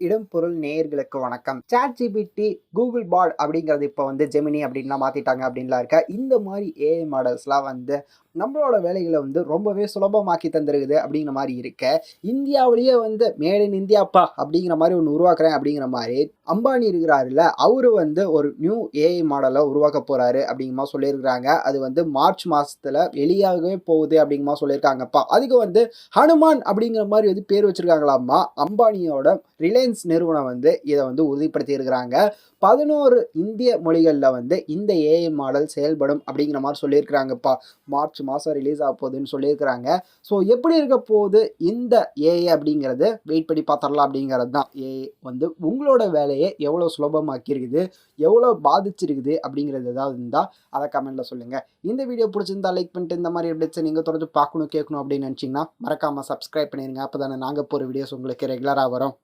இடம் பொருள் நேயர்களுக்கு வணக்கம். சாட் ஜிபிடி கூகுள் பாட் அப்படிங்கிறது இப்போ வந்து ஜெமினி அப்படின்லாம் மாற்றிட்டாங்க அப்படின்லாம் இருக்க? இந்த மாதிரி ஏஐ மாடல்ஸ்லாம் வந்து நம்மளோட வேலைகளை வந்து ரொம்பவே சுலபமாக்கி தந்துருக்குது அப்படிங்கிற மாதிரி இருக்க. இந்தியாவிலேயே வந்து மேட் இன் இந்தியாப்பா அப்படிங்கிற மாதிரி ஒன்று உருவாக்குறேன் அப்படிங்கிற மாதிரி அம்பானி இருக்கிறாருல அவரு வந்து ஒரு நியூ ஏஐ மாடலை உருவாக்க போறாரு அப்படிங்கமா சொல்லியிருக்கிறாங்க. அது வந்து மார்ச் மாசத்துல வெளியாகவே போகுது அப்படிங்கமா சொல்லியிருக்காங்கப்பா. அதுக்கு வந்து ஹனுமான் அப்படிங்கிற மாதிரி வந்து பேர் வச்சுருக்காங்களாம்மா. அம்பானியோட ரிலையன்ஸ் நிறுவனம் வந்து இதை வந்து உறுதிப்படுத்தி இருக்கிறாங்க. பதினோரு இந்திய மொழிகளில் வந்து இந்த ஏஐ மாடல் செயல்படும் அப்படிங்கிற மாதிரி சொல்லியிருக்கிறாங்கப்பா. மார்ச் மாதம் ரிலீஸ் ஆக போகுதுன்னு சொல்லியிருக்கிறாங்க. ஸோ எப்படி இருக்க போகுது இந்த ஏஐ அப்படிங்கிறது? வெயிட் பண்ணி பார்த்துடலாம் அப்படிங்கிறது தான். ஏஐ வந்து உங்களோட வேலையை எவ்வளோ சுலபமாக்கியிருக்குது எவ்வளோ பாதிச்சிருக்குது அப்படிங்கிறது ஏதாவது இருந்தால் அதை கமெண்ட்டில் சொல்லுங்கள் இந்த வீடியோ பிடிச்சிருந்தா லைக் பண்ணிட்டு இந்த மாதிரி அப்டேட்ஸை நீங்கள் தொடர்ந்து பார்க்கணும் கேட்கணும் அப்படின்னு நினச்சிங்கன்னா மறக்காமல் சப்ஸ்கிரைப் பண்ணிடுங்க அப்போ தானே நாங்கள் போகிற வீடியோஸ் உங்களுக்கு ரெகுலராக வரும்.